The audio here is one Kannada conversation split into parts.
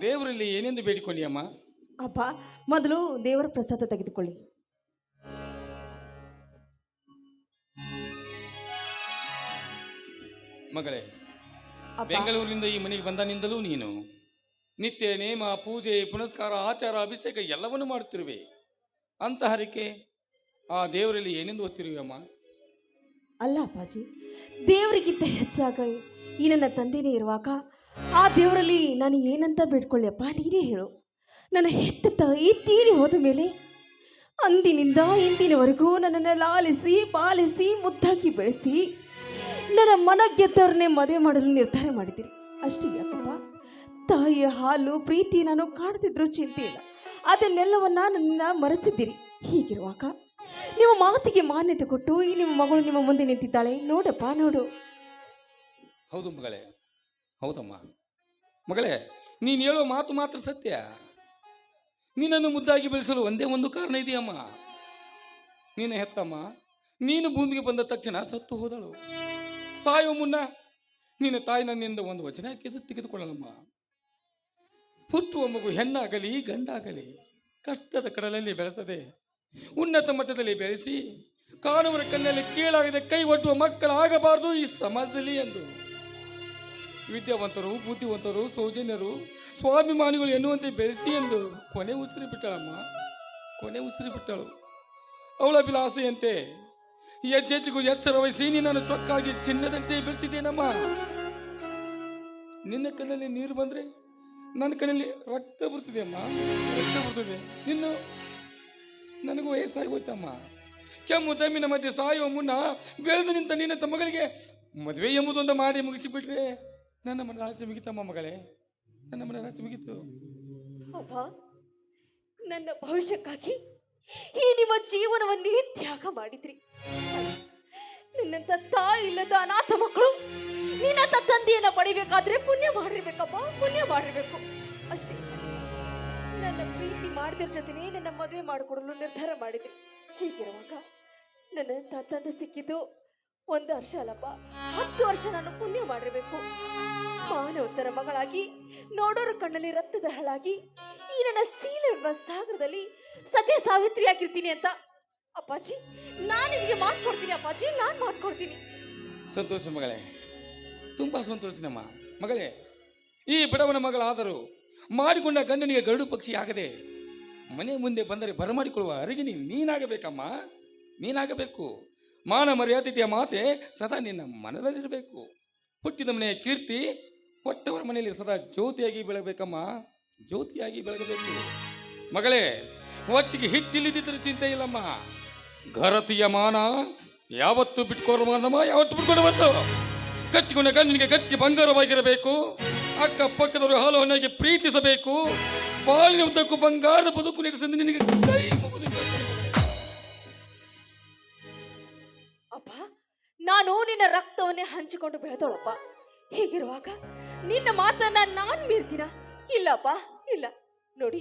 ದೇವರಲ್ಲಿ ಏನೆಂದು ಬೇಡಿಕೊಳ್ಳಿ ಅಮ್ಮ? ಅಪ್ಪ ಮೊದಲು ದೇವರ ಪ್ರಸಾದ ತೆಗೆದುಕೊಳ್ಳಿ. ಮಗಳೇ ಅಪ್ಪ. ಬೆಂಗಳೂರಿನಿಂದ ಈ ಮನೆಗೆ ಬಂದನಿಂದಲೂ ನೀನು. ನಿತ್ಯ ನೇಮ ಪೂಜೆ ಪುನಸ್ಕಾರ ಆಚಾರ ಅಭಿಷೇಕ ಎಲ್ಲವನ್ನೂ ಮಾಡುತ್ತಿರುವೆ. ಅಂತಹರಕ್ಕೆ ಆ ದೇವರಲ್ಲಿ ಏನೆಂದು ಓದ್ತಿರುವೆ ಅಮ್ಮ? ಅಲ್ಲ ಅಪ್ಪಾಜಿ ದೇವರಿಗಿಂತ ಹೆಚ್ಚಾಗಿ ಈ ನನ್ನ ತಂದೆನೇ ಇರುವಾಗ ಆ ದೇವರಲ್ಲಿ ನಾನು ಏನಂತ ಬೇಡ್ಕೊಳ್ಳಿಯಪ್ಪ, ನೀನೇ ಹೇಳು. ನನ್ನ ಹೆತ್ತ ತಾಯಿ ತೀರಿ ಹೋದ ಮೇಲೆ ಅಂದಿನಿಂದ ಇಂದಿನವರೆಗೂ ನನ್ನನ್ನು ಲಾಲಿಸಿ, ಪಾಲಿಸಿ ಮುದ್ದಾಗಿ ಬೆಳೆಸಿ, ನನ್ನ ಮನ ಗೆದ್ದವ್ರನ್ನೇ ಮದುವೆ ಮಾಡಲು ನಿರ್ಧಾರ ಮಾಡಿದ್ದೀರಿ ಅಷ್ಟೇ ಯಾಕಪ್ಪ ತಾಯಿಯ ಹಾಲು, ಪ್ರೀತಿ ನಾನು ಕಾಡ್ತಿದ್ರು ಚಿಂತೆ ಇಲ್ಲ. ಅದನ್ನೆಲ್ಲವನ್ನ ನನ್ನ ಮರೆಸಿದ್ದೀರಿ. ಹೀಗಿರುವಾಗ ನಿಮ್ಮ ಮಾತಿಗೆ ಮಾನ್ಯತೆ ಕೊಟ್ಟು ಈ ನಿಮ್ಮ ಮಗಳು ನಿಮ್ಮ ಮುಂದೆ ನಿಂತಿದ್ದಾಳೆ. ನೋಡಪ್ಪ, ನೋಡು. ಹೌದು ಮಗಳೇ ಹೌದಮ್ಮ. ಮಗಳೇ, ನೀನು ಹೇಳೋ ಮಾತು ಮಾತ್ರ ಸತ್ಯ. ನಿನ್ನನ್ನು ಮುದ್ದಾಗಿ ಬೆಳೆಸಲು ಒಂದೇ ಒಂದು ಕಾರಣ ಇದೆಯಮ್ಮ. ನೀನು ಹೆತ್ತಮ್ಮ, ನೀನು ಭೂಮಿಗೆ ಬಂದ ತಕ್ಷಣ ಸತ್ತು ಹೋದಳು. ಸಾಯೋ ಮುನ್ನ ನಿನ್ನ ತಾಯಿ ನನ್ನಿಂದ ಒಂದು ವಚನ ಹಾಕಿದ್ದು ತೆಗೆದುಕೊಳ್ಳಲಮ್ಮ. ಹುಟ್ಟುವ ಮಗು ಹೆಣ್ಣಾಗಲಿ, ಗಂಡಾಗಲಿ, ಕಷ್ಟದ ಕಡಲಲ್ಲಿ ಬೆಳೆಸದೆ, ಉನ್ನತ ಮಟ್ಟದಲ್ಲಿ ಬೆಳೆಸಿ ಕಾಣುವರ ಕಣ್ಣಲ್ಲಿ ಕೀಳಾಗದೆ ಕೈ ಒಡ್ಡುವ ಮಕ್ಕಳಾಗಬಾರದು ಈ ಸಮಾಜದಲ್ಲಿ ಎಂದು. ವಿದ್ಯಾವಂತರು, ಬುದ್ಧಿವಂತರು, ಸೌಜನ್ಯರು, ಸ್ವಾಭಿಮಾನಿಗಳು ಎನ್ನುವಂತೆ ಬೆಳೆಸಿ ಎಂದು ಕೊನೆ ಉಸಿರು ಬಿಟ್ಟಳಮ್ಮ. ಕೊನೆ ಉಸಿರು ಬಿಟ್ಟಳು. ಅವಳ ಅಭಿಲಾಸೆಯಂತೆ ಹೆಜ್ಜೆಜ್ಜೆಗೂ ಎಚ್ಚರ ವಹಿಸಿ ನಿನ್ನನ್ನು ಚೊಕ್ಕಾಗಿ ಚಿನ್ನದಂತೆ ಬೆಳೆಸಿದ್ದೇನಮ್ಮ ನಿನ್ನ ಕಣ್ಣಲ್ಲಿ ನೀರು ಬಂದ್ರೆ ನನ್ನ ಕಣ್ಣಲ್ಲಿ ರಕ್ತ ಬರ್ತದೆ ಅಮ್ಮ ರಕ್ತ ಬರ್ತದೆ ನಿನ್ನು ನನಗೂ ವಯಸ್ಸಾಗಿ ಹೋಯ್ತಮ್ಮ. ಕೆಮ್ಮು ದಮ್ಮಿನ ಮಧ್ಯೆ ಸಾಯುವ ಮುನ್ನ ಬೆಳೆದು ನಿಂತ ನಿನ್ನ ತಮ್ಮಗಳಿಗೆ ಮದುವೆ ಎಂಬುದೊಂದು ಮಾಡಿ ಮುಗಿಸಿಬಿಟ್ರೆ ನನ್ನ ಮನದ ಮುಗಿತು ಮುಗಿತಮ್ಮ ಮಗಳೇ? ನನ್ನ ಮನ ರಹಸ್ಯ ಮುಗಿತು. ಅಪ್ಪ, ನನ್ನ ಭವಿಷ್ಯಕ್ಕಾಗಿ ಈ ನಿಮ್ಮ ಜೀವನವನ್ನೇ ತ್ಯಾಗ ಮಾಡಿದ್ರಿ. ನಿನ್ನಂತ ತಾಯಿ ಇಲ್ಲದ ಅನಾಥ ಮಕ್ಕಳು ನಿನ್ನಂತ ತಂದೆಯನ್ನ ಪಡಿಬೇಕಾದ್ರೆ ಪುಣ್ಯ ಮಾಡಿರ್ಬೇಕಪ್ಪ, ಪುಣ್ಯ ಮಾಡಿರ್ಬೇಕು. ಅಷ್ಟೇ ನನ್ನ ಪ್ರೀತಿ ಮಾಡಿದ್ರ ಜೊತೆನೇ ನನ್ನ ಮದುವೆ ಮಾಡಿಕೊಡಲು ನಿರ್ಧಾರ ಮಾಡಿದ್ರಿ. ಹೀಗಿರುವಾಗ ನನ್ನ ತ- ತಂದೆ ಸಿಕ್ಕಿದ್ದು ಒಂದು ವರ್ಷ ಅಲ್ಲಪ್ಪ. ಹತ್ತು ವರ್ಷ ನಾನು ಪುಣ್ಯ ಮಾಡಿರಬೇಕು. ಮಾನವತರ ಮಗಳಾಗಿ, ನೋಡೋರ ಕಣ್ಣಲ್ಲಿ ರಕ್ತದ ಹಳಾಗಿ ಈ ನನ್ನ ಸೀಲೆಂಬ ಸಾಗರದಲ್ಲಿ ಸತ್ಯ ಸಾವಿತ್ರಿ ಆಗಿರ್ತೀನಿ ಅಂತ. ಅಪ್ಪಾಜಿ, ನಾನು ನಿಮಗೆ ಮಾತು ಕೊಡ್ತೀನಿ ಅಪ್ಪಾಜಿ, ನಾನು ಮಾತು ಕೊಡ್ತೀನಿ. ಸಂತೋಷ ಮಗಳೇ, ತುಂಬ ಸಂತೋಷನಮ್ಮ. ಮಗಳೇ, ಈ ಬಡವನ ಮಗಳಾದರೂ ಮಾಡಿಕೊಂಡ ಗಂಡನಿಗೆ ಗರುಡು ಪಕ್ಷಿ ಆಗದೆ ಮನೆ ಮುಂದೆ ಬಂದರೆ ಬರಮಾಡಿಕೊಳ್ಳುವ ಅರಿಗಿನಿ ನೀನಾಗಬೇಕಮ್ಮ. ನೀನಾಗಬೇಕು. ಮಾನ ಮರ್ಯಾದಿತಿಯ ಮಾತೆ ಸದಾ ನಿನ್ನ ಮನದಲ್ಲಿರಬೇಕು. ಹುಟ್ಟಿದ ಮನೆಯ ಕೀರ್ತಿ ಹೊಟ್ಟವರ ಮನೆಯಲ್ಲಿ ಸದಾ ಜ್ಯೋತಿಯಾಗಿ ಬೆಳಗಬೇಕಮ್ಮ. ಜ್ಯೋತಿಯಾಗಿ ಬೆಳಗಬೇಕು. ಮಗಳೇ, ಒಟ್ಟಿಗೆ ಹಿಟ್ಟಿಲ್ಲದಿದ್ದರೂ ಚಿಂತೆ ಇಲ್ಲಮ್ಮ. ಘರತಿಯ ಮಾನ ಯಾವತ್ತು ಬಿಟ್ಕೊಡಬಾರ್ದಮ್ಮ ಯಾವತ್ತು ಬಿಟ್ಕೊಡಬಾರ್ದು ಕಟ್ಟಿಕೊಂಡ ಗಂಡನಿಗೆ ಗಟ್ಟಿ ಬಂಗಾರವಾಗಿರಬೇಕು. ಅಕ್ಕ ಪಕ್ಕದವರು ಹಾಲು ಪ್ರೀತಿಸಬೇಕು. ಬಾಳಿನ ಉದ್ದಕ್ಕೂ ಬಂಗಾರದ ಬದುಕು ನಡೆಸಲು ನಿನಗೆ ಕೈ ಮುಗಿದು. ಅಪ್ಪ, ನಾನು ನಿನ್ನ ರಕ್ತವನ್ನೇ ಹಂಚಿಕೊಂಡು ಬೆಳೆದೋಳಪ್ಪ ಹೀಗಿರುವಾಗ ನಿನ್ನ ಮಾತನ್ನ ನಾನು ಮೀರ್ತೀನ? ಇಲ್ಲಪ್ಪ, ಇಲ್ಲ. ನೋಡಿ,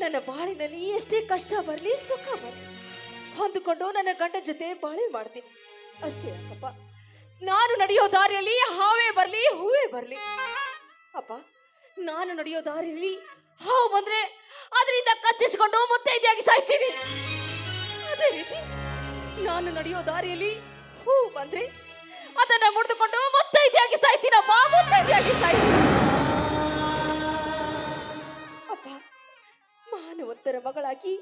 ನನ್ನ ಬಾಳಿನಲ್ಲಿ ಎಷ್ಟೇ ಕಷ್ಟ ಬರಲಿ ಸುಖ ಬರಲಿ. ಹೊಂದಿಕೊಂಡು ನನ್ನ ಗಂಡ ಜೊತೆ ಬಾಳೆ ಮಾಡ್ತೀನಿ. ಅಷ್ಟೇ ಅಪ್ಪ, ನಾನು ನಡೆಯೋ ದಾರಿಯಲ್ಲಿ ಹಾವೇ ಬರಲಿ, ಹೂವೇ ಬರಲಿ. ಅಪ್ಪ, ನಾನು ನಡೆಯೋ ದಾರಿಯಲ್ಲಿ ಹಾವು ಬಂದ್ರೆ ಅದರಿಂದ ಕಚ್ಚಿಸ್ಕೊಂಡು ಮುತ್ತೈದೆಯಾಗಿ ಸಾಯ್ತೀನಿ. ಅದೇ ರೀತಿ ನಾನು ನಡೆಯೋ ದಾರಿಯಲ್ಲಿ ಹೂ ಬಂದ್ರೆ ಅದನ್ನ ಮುಡಿದುಕೊಂಡು ಮುತ್ತೈದೆಯಾಗಿ ಸಾಯ್ತೀನಪ್ಪ ಮುತ್ತೈದೆಯಾಗಿ ಸಾಯ್ತೀನಿ? ಅಪ್ಪ, ಮಾನವತ್ತರ ಮಗಳಾಗಿ,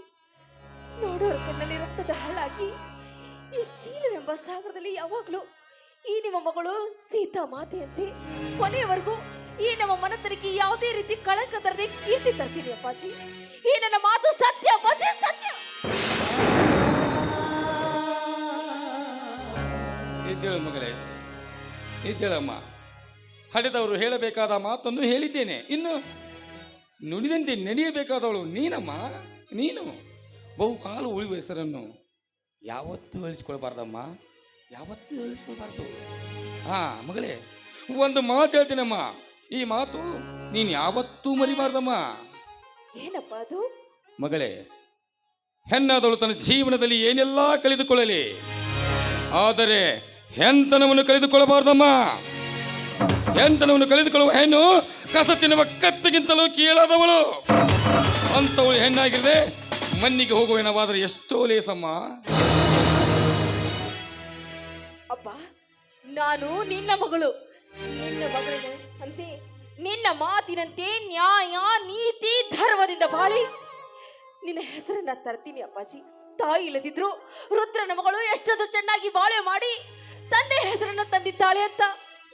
ನೋಡೋರ ಕಣ್ಣಲ್ಲಿ ರಕ್ತದ ಹಳ್ಳಾಗಿ ಈ ಶೀಲವೆಂಬ ಸಾಗರದಲ್ಲಿ ಯಾವಾಗಲೂ ಈ ನಿಮ್ಮ ಮಗಳು ಸೀತಾ ಮಾತೆಯಂತೆ ಕೊನೆಯವರೆಗೂ ಈ ನಮ್ಮ ಮನತನಕ್ಕೆ ಯಾವುದೇ ರೀತಿ ಕಳಂಕ ತರದೆ ಕೀರ್ತಿ ತರ್ತೀನಿ ಅಪ್ಪಾಜಿ. ಈ ನನ್ನ ಮಾತು ಸತ್ಯ ಅಪ್ಪಾಜಿ. ಎದ್ದೇಳು ಮಗಳೇ. ಇದ್ದೇಳಮ್ಮ ಹಡೆದವರು ಹೇಳಬೇಕಾದ ಮಾತನ್ನು ಹೇಳಿದ್ದೇನೆ. ಇನ್ನು ನುಡಿದಂತೆ ನಡೆಯಬೇಕಾದವಳು ನೀನಮ್ಮ? ನೀನು? ಬಹುಕಾಲು ಉಳಿಯುವ ಹೆಸರನ್ನು ಯಾವತ್ತೂ ಹೇಳಿಸ್ಕೊಳ್ಬಾರ್ದಮ್ಮ. ಯಾವತ್ತೂ ಹೇಳಿಸ್ಕೊಳ್ಬಾರ್ದು. ಹಾ ಮಗಳೇ ಒಂದು ಮಾತು ಹೇಳ್ತೀನಮ್ಮ. ಈ ಮಾತು ನೀನು ಯಾವತ್ತೂ ಮರಿಬಾರ್ದಮ್ಮ. ಏನಪ್ಪ ಅದು? ಮಗಳೇ ಹೆಣ್ಣಾದವಳು ತನ್ನ ಜೀವನದಲ್ಲಿ ಏನೆಲ್ಲ ಕಳೆದುಕೊಳ್ಳಲಿ. ಆದರೆ ಹೆಂತನವನ್ನು ಕಳೆದುಕೊಳ್ಳಬಾರ್ದಮ್ಮ. ಹೆಂತನವನ್ನು ಕಳೆದುಕೊಳ್ಳುವ ಹೆಣ್ಣು ಕಸ ತಿನ್ನುವ ಕತ್ತಿಗಿಂತಲೂ ಕೀಳಾದವಳು. ಅಂತವಳು ಹೆಣ್ಣಾಗಿರದೆ ಮಣ್ಣಿಗೆ ಹೋಗುವ ಹೆಣವಾದರೆ ಎಷ್ಟೋ ಲೇಸಮ್ಮ. ಅಪ್ಪ, ನಾನು ನಿನ್ನ ಮಗಳು. ನಿನ್ನ ಮಗಳು ಅಂತೆ, ನಿನ್ನ ಮಾತಿನಂತೆ ನ್ಯಾಯ, ನೀತಿ, ಧರ್ಮದಿಂದ ಬಾಳಿ. ನಿನ್ನ ಹೆಸರನ್ನ ತರ್ತೀನಿ ಅಪ್ಪಾಜಿ. ತಾಯಿ ಇಲ್ಲದಿದ್ರು ರುದ್ರನ ಮಗಳು ಎಷ್ಟೊಂದು ಚೆನ್ನಾಗಿ ಬಾಳೆ ಮಾಡಿ ಹೆಸರನ್ನ ತಂದಿದ್ದಾಳೆ ಅಂತ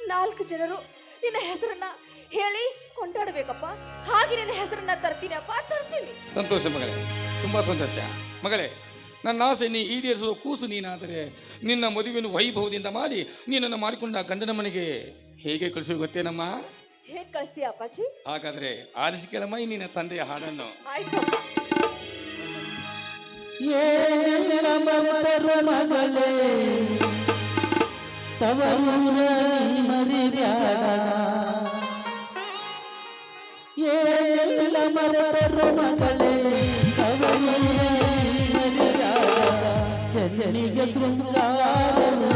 ನಾಲ್ಕು ಜನರು ನಿನ್ನ ಹೆಸರನ್ನ ಹೇಳಿ ಕೊಂಡಾಡಬೇಕಪ್ಪ. ಹಾಗೆ ನಿನ್ನ ಹೆಸರನ್ನ ತರ್ತೀನಿ ಅಪ್ಪ ತರ್ತೀನಿ. ಸಂತೋಷ ಮಗಳೇ ತುಂಬಾ ಸಂತೋಷ. ಮಗಳೇ ನನ್ನ ಆಸೆ ನೀ ಈಡೇರಿಸುವ ಕೂಸು ನೀನಾದರೆ ನಿನ್ನ ಮದುವೆಯನ್ನು ವೈಭವದಿಂದ ಮಾಡಿ ನೀನನ್ನು ಮಾಡಿಕೊಂಡ ಗಂಡನ ಮನೆಗೆ ಹೇಗೆ ಕಳಿಸುವ ಗೊತ್ತೇನಮ್ಮ? ಹೇಗೆ ಕಳಿಸ್ತೀಯ ಅಪ್ಪಾಜಿ? ಹಾಗಾದ್ರೆ ಆರಿಸಿ ಕೇಳಮ್ಮ ಈ ನಿನ್ನ ತಂದೆಯ ಹಾಡನ್ನು. ಆಯ್ತಪ್ಪ. ಏನೆಲ್ಲ ಮರೆತರು ಮಗಳೇ? ತವರೂರ ಮರಿಬ್ಯಾಡ ಏನೆಲ್ಲ ಮರೆತರು ಮಗಳೇ ತವರೂರ ಮರಿಬ್ಯಾಡ ಹೆಣ್ಣಿಗೆ ಶೃಂಗಾರವು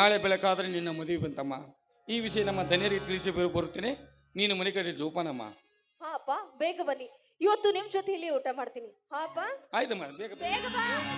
ನಾಳೆ ಬೆಳಕಾದರೆ ನಿನ್ನ ಮದುವೆ ಬಂತಮ್ಮ. ಈ ವಿಷಯ ನಮ್ಮ ಧನ್ಯರಿಗೆ ತಿಳಿಸಿ ಬರು- ಬರುತ್ತೇನೆ. ನೀನು ಮನೆ ಕಡೆ ಜೋಪಾನಮ್ಮ. ಹಾ ಅಪ್ಪ ಬೇಗ ಬನ್ನಿ. ಇವತ್ತು ನಿಮ್ ಜೊತೆಯಲ್ಲಿ ಊಟ ಮಾಡ್ತೀನಿ. ಹಾ ಅಪ್ಪ? ಆಯ್ತಮ್ಮ ಬೇಗ. ಬೇಗ ಬಾ.